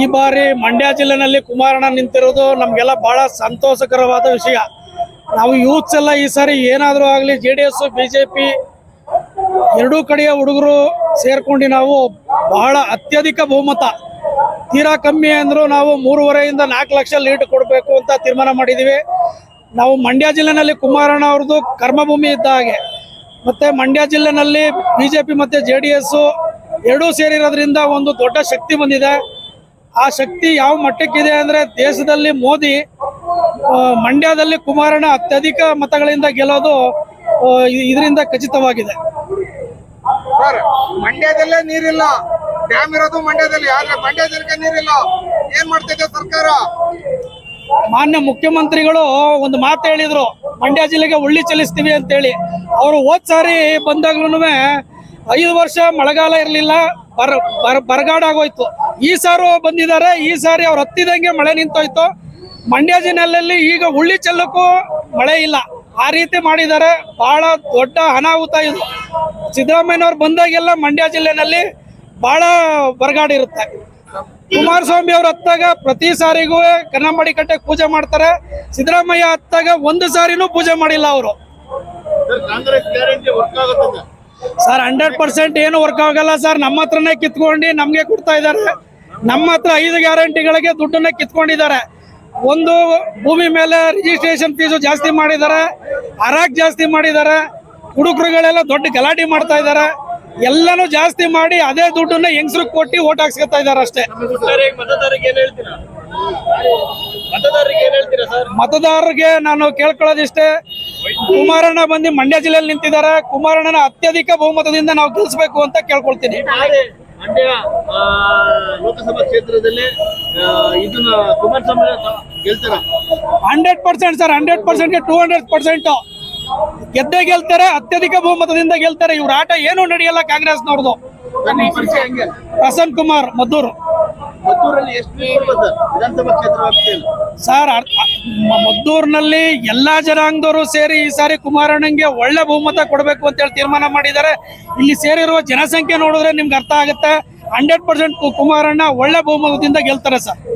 ಈ ಬಾರಿ ಮಂಡ್ಯ ಜಿಲ್ಲೆನಲ್ಲಿ ಕುಮಾರಣ್ಣ ನಿಂತಿರೋದು ನಮಗೆಲ್ಲ ಬಹಳ ಸಂತೋಷಕರವಾದ ವಿಷಯ. ನಾವು ಯೂತ್ಸ್ ಎಲ್ಲ ಈ ಸಾರಿ ಏನಾದರೂ ಆಗಲಿ J D S B J P ಎರಡೂ ಕಡೆಯ ಹುಡುಗರು ಸೇರ್ಕೊಂಡು ನಾವು ಬಹಳ ಅತ್ಯಧಿಕ ಬಹುಮತ ತೀರಾ ಕಮ್ಮಿ ಅಂದರೂ ನಾವು ಮೂರುವರೆಯಿಂದ ನಾಲ್ಕು ಲಕ್ಷ ಲೀಟ್ ಕೊಡಬೇಕು ಅಂತ ತೀರ್ಮಾನ ಮಾಡಿದ್ದೀವಿ ನಾವು ಮಂಡ್ಯ ಜಿಲ್ಲೆನಲ್ಲಿ ಕುಮಾರಣ್ಣ ಅವ್ರದ್ದು ಕರ್ಮಭೂಮಿ ಇದ್ದ ಹಾಗೆ. ಮತ್ತೆ ಮಂಡ್ಯ ಜಿಲ್ಲೆನಲ್ಲಿ ಬಿ ಜೆ ಪಿ ಮತ್ತು ಜೆ ಡಿ ಎಸ್ಸು ಎರಡೂ ಸೇರಿರೋದ್ರಿಂದ ಒಂದು ದೊಡ್ಡ ಶಕ್ತಿ ಬಂದಿದೆ. ಆ ಶಕ್ತಿ ಯಾವ ಮಟ್ಟಕ್ಕಿದೆ ಅಂದರೆ ದೇಶದಲ್ಲಿ ಮೋದಿ ಮಂಡ್ಯದಲ್ಲಿ ಕುಮಾರಣ್ಣ ಅತ್ಯಧಿಕ ಮತಗಳಿಂದ ಗೆಲ್ಲೋದು ಇದರಿಂದ ಖಚಿತವಾಗಿದೆ. ಮಂಡ್ಯದಲ್ಲೇ ನೀರಿಲ್ಲ. ಡ್ಯಾಮ್ ಇರೋದು ಮಂಡ್ಯದಲ್ಲಿ, ಆದ್ರೆ ಮಂಡ್ಯ ಜನಕ್ಕೆ ನೀರಿಲ್ಲ. ಏನ್ ಮಾಡ್ತಿದೆ ಸರ್ಕಾರ? ಮಾನ್ಯ ಮುಖ್ಯಮಂತ್ರಿಗಳು ಒಂದು ಮಾತು ಹೇಳಿದ್ರು. ಮಂಡ್ಯ ಜಿಲ್ಲೆಗೆ ಉಳ್ಳಿ ಚಲಿಸ್ತೀವಿ ಅಂತೇಳಿ. ಅವರು ಹೋದ್ ಸಾರಿ ಬಂದಾಗ್ಲೂ ಐದು ವರ್ಷ ಮಳೆಗಾಲ ಇರಲಿಲ್ಲ, ಬರ ಬರ ಬರಗಾಡಾಗೋಯ್ತು ಈ ಸಾರು ಬಂದಿದ್ದಾರೆ, ಈ ಸಾರಿ ಅವ್ರು ಹತ್ತಿದಂಗೆ ಮಳೆ ನಿಂತೋಯ್ತು. ಮಂಡ್ಯ ಜಿಲ್ಲೆಯಲ್ಲಿ ಈಗ ಉಳ್ಳಿ ಚೆಲ್ಲಕ್ಕೂ ಮಳೆ ಇಲ್ಲ. ಆ ರೀತಿ ಮಾಡಿದ್ದಾರೆ. ಬಹಳ ದೊಡ್ಡ ಅನಾಹುತ ಇದು. ಸಿದ್ದರಾಮಯ್ಯನವ್ರು ಬಂದಾಗೆಲ್ಲ ಮಂಡ್ಯ ಜಿಲ್ಲೆನಲ್ಲಿ ಬಹಳ ಬರಗಾಡಿರುತ್ತೆ ಕುಮಾರಸ್ವಾಮಿ ಅವ್ರು ಹತ್ತಾಗ ಪ್ರತಿ ಸಾರಿಗೂ ಕನ್ನಂಬಾಡಿ ಕಟ್ಟೆ ಪೂಜೆ ಮಾಡ್ತಾರೆ. ಸಿದ್ದರಾಮಯ್ಯ ಹತ್ತಾಗ ಒಂದು ಸಾರಿನೂ ಪೂಜೆ ಮಾಡಿಲ್ಲ ಅವರು. ಸರ್ ಹಂಡ್ರೆಡ್ ಪರ್ಸೆಂಟ್ ಏನು ವರ್ಕ್ ಆಗಲ್ಲ ಸರ್. ನಮ್ಮ ಹತ್ರನೇ ಕಿತ್ಕೊಂಡು ನಮಗೆ ಕೊಡ್ತಾ ಇದ್ದಾರೆ. ನಮ್ಮ ಹತ್ರ ಐದು ಗ್ಯಾರಂಟಿಗಳಿಗೆ ದುಡ್ಡನ್ನ ಕಿತ್ಕೊಂಡಿದ್ದಾರೆ. ಒಂದು ಭೂಮಿ ಮೇಲೆ ರಿಜಿಸ್ಟ್ರೇಷನ್ ಫೀಸು ಜಾಸ್ತಿ ಮಾಡಿದ್ದಾರೆ. ಅರಾಕ್ ಜಾಸ್ತಿ ಮಾಡಿದ್ದಾರೆ. ಹುಡುಗರುಗಳೆಲ್ಲ ದೊಡ್ಡ ಗಲಾಟೆ ಮಾಡ್ತಾ ಇದ್ದಾರೆ. ಎಲ್ಲನೂ ಜಾಸ್ತಿ ಮಾಡಿ ಅದೇ ದುಡ್ಡನ್ನ ಹೆಂಗಸರು ಕೊಟ್ಟು ಓಟ್ ಹಾಕ್ಸ್ಕೊತಾ ಇದಾರೆ ಅಷ್ಟೇ. ಮತದಾರರಿಗೆ ನಾನು ಕೇಳ್ಕೊಳ್ಳೋದಿಷ್ಟೇ ಕುಮಾರಣ್ಣ ಬಂದು ಮಂಡ್ಯ ಜಿಲ್ಲೆಯಲ್ಲಿ ನಿಂತಿದ್ದಾರೆ. ಕುಮಾರಣ್ಣನ ಅತ್ಯಧಿಕ ಬಹುಮತದಿಂದ ನಾವು ಗೆಲ್ಸ್ಬೇಕು ಅಂತ ಕೇಳ್ಕೊಳ್ತೀನಿ. ಮಂಡ್ಯ ಲೋಕಸಭಾ ಕ್ಷೇತ್ರದಲ್ಲಿ ಇದನ್ನ ಕುಮಾರಸ್ವಾಮಿ ಗೆಲ್ತಾರ? ಹಂಡ್ರೆಡ್ ಪರ್ಸೆಂಟ್ ಸರ್ ಹಂಡ್ರೆಡ್ ಪರ್ಸೆಂಟ್ಗೆ ಟೂ ಹಂಡ್ರೆಡ್ ಪರ್ಸೆಂಟ್. ಗೆದ್ದೇ ಗೆಲ್ತಾರೆ ಅತ್ಯಧಿಕ ಬಹುಮತದಿಂದ ಗೆಲ್ತಾರೆ. ಇವ್ರ ಆಟ ಏನು ನಡೆಯಲ್ಲ ಕಾಂಗ್ರೆಸ್ನವ್ರದ್ದು ಪರಿಚಯ ಪ್ರಸನ್ ಕುಮಾರ್. ಮದ್ದೂರು. ಸರ್ ಮದ್ದೂರಿನಲ್ಲಿ ಎಲ್ಲಾ ಜನಾಂಗದವರು ಸೇರಿ ಈ ಸಾರಿ ಕುಮಾರಣ್ಣಂಗೆ ಒಳ್ಳೆ ಬಹುಮತ ಕೊಡಬೇಕು ಅಂತ ಹೇಳಿ ತೀರ್ಮಾನ ಮಾಡಿದ್ದಾರೆ. ಇಲ್ಲಿ ಸೇರಿರುವ ಜನಸಂಖ್ಯೆ ನೋಡಿದ್ರೆ ನಿಮ್ಗೆ ಅರ್ಥ ಆಗುತ್ತೆ. ಹಂಡ್ರೆಡ್ ಪರ್ಸೆಂಟ್ ಕುಮಾರಣ್ಣ ಒಳ್ಳೆ ಬಹುಮತದಿಂದ ಗೆಲ್ತಾರೆ ಸರ್.